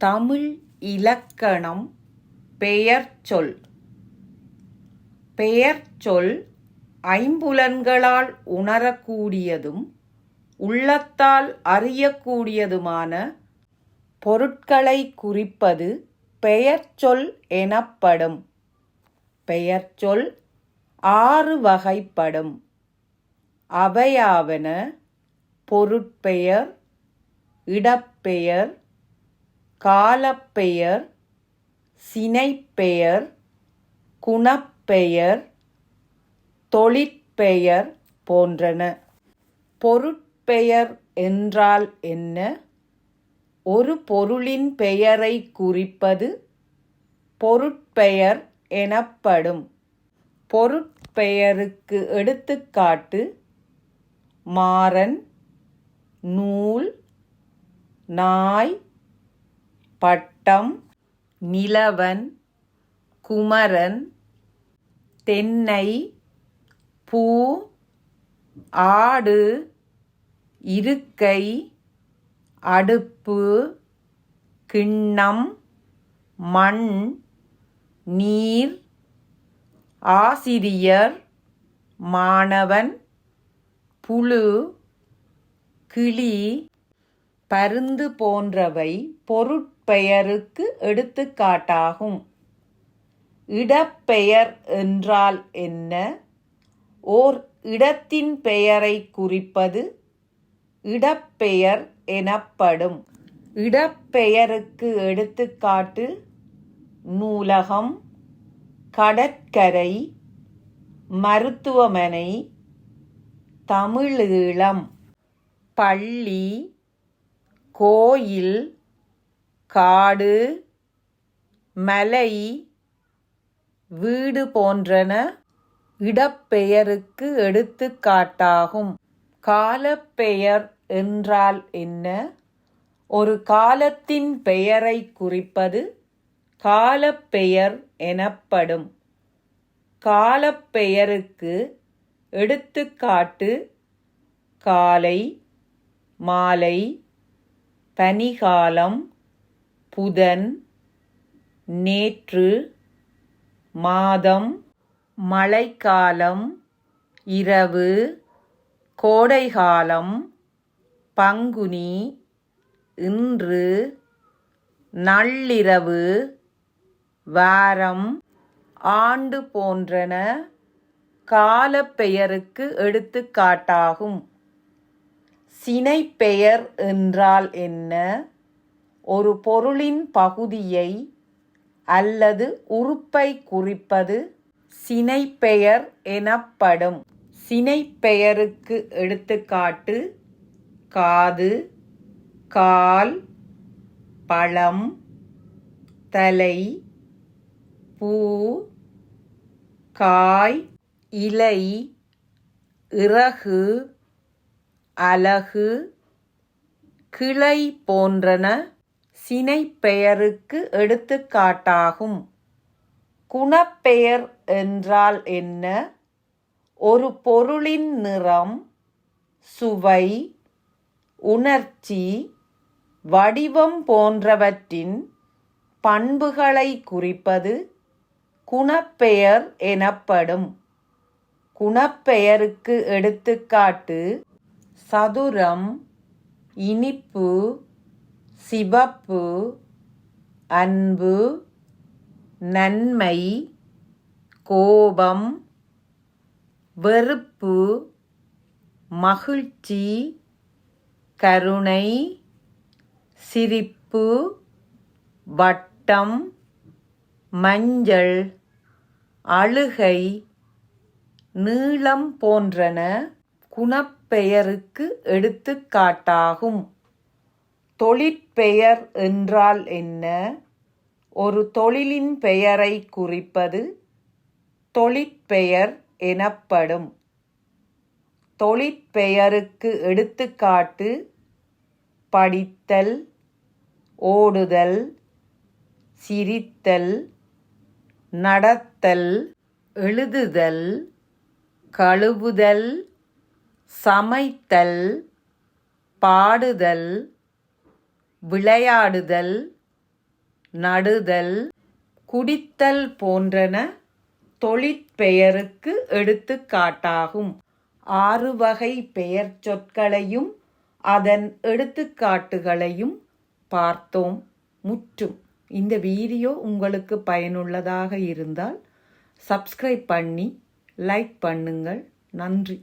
தமிழ் இலக்கணம் பெயர்ச்சொல் பெயர்ச்சொல் ஐம்புலன்களால் உணரக்கூடியதும் உள்ளத்தால் அறியக்கூடியதுமான பொருட்களை குறிப்பது பெயர்ச்சொல் எனப்படும். பெயர்ச்சொல் ஆறு வகைப்படும். அவையாவன பொருட்பெயர் இடப்பெயர் காலப்பெயர் சினைப்பெயர் குணப்பெயர் தொழிற்பெயர் போன்றன. பொருட்பெயர் என்றால் என்ன? ஒரு பொருளின் பெயரை குறிப்பது பொருட்பெயர் எனப்படும். பொருட்பெயருக்கு எடுத்துக்காட்டு மாறன் நூல் நாய் பட்டம் நிலவன் குமரன் தென்னை பூ ஆடு இருக்கை அடுப்பு கிண்ணம் மண் நீர் ஆசிரியர் மாணவன் புழு கிளி பருந்து போன்றவை பொருட் பெயருக்கு எடுத்துக்காட்டாகும். இடப்பெயர் என்றால் என்ன? ஓர் இடத்தின் பெயரை குறிப்பது இடப்பெயர் எனப்படும். இடப்பெயருக்கு எடுத்துக்காட்டு நூலகம் கடற்கரை மருத்துவமனை தமிழீழம் பள்ளி கோயில் காடு மலை வீடு போன்றன இடப்பெயருக்கு எடுத்துக்காட்டாகும். காலப்பெயர் என்றால் என்ன? ஒரு காலத்தின் பெயரை குறிப்பது காலப்பெயர் எனப்படும். காலப்பெயருக்கு எடுத்துக்காட்டு காலை மாலை பனிகாலம் புதன் நேற்று மாதம் மழைக்காலம் இரவு கோடைகாலம் பங்குனி இன்று நள்ளிரவு வாரம் ஆண்டு போன்றன காலப்பெயருக்கு எடுத்துக்காட்டாகும். சினைப்பெயர் என்றால் என்ன? ஒரு பொருளின் பகுதியை அல்லது உறுப்பை குறிப்பது சினைப்பெயர் எனப்படும். சினைப்பெயருக்கு எடுத்துக்காட்டு காது கால் பழம் தலை பூ காய் இலை இறகு அலகு கிளை போன்றன. சினைப்பெயருக்கு எடுத்துக்காட்டாகும். குணப்பெயர் என்றால் என்ன? ஒரு பொருளின் நிறம் சுவை உணர்ச்சி வடிவம் போன்றவற்றின் பண்புகளை குறிப்பது குணப்பெயர் எனப்படும். குணப்பெயருக்கு எடுத்துக்காட்டு சதுரம் இனிப்பு சிவப்பு அன்பு நன்மை கோபம் வெறுப்பு மகிழ்ச்சி கருணை சிரிப்பு வட்டம் மஞ்சள் அழுகை நீளம் போன்றன குணப்பெயருக்கு எடுத்துக்காட்டாகும். தொழிற்பெயர் என்றால் என்ன? ஒரு தொழிலின் பெயரை குறிப்பது தொழிற்பெயர் எனப்படும். தொழிற்பெயருக்கு எடுத்துக்காட்டு படித்தல் ஓடுதல் சிரித்தல் நடத்தல் எழுதுதல் கழுவுதல் சமைத்தல் பாடுதல் விளையாடுதல் நடுதல் குடித்தல் போன்றன தொழிற்பெயருக்கு எடுத்துக்காட்டாகும். ஆறு வகை பெயர் சொற்களையும் அதன் எடுத்துக்காட்டுகளையும் பார்த்தோம். முற்றும். இந்த வீடியோ உங்களுக்கு பயனுள்ளதாக இருந்தால் சப்ஸ்கிரைப் பண்ணி லைக் பண்ணுங்கள். நன்றி.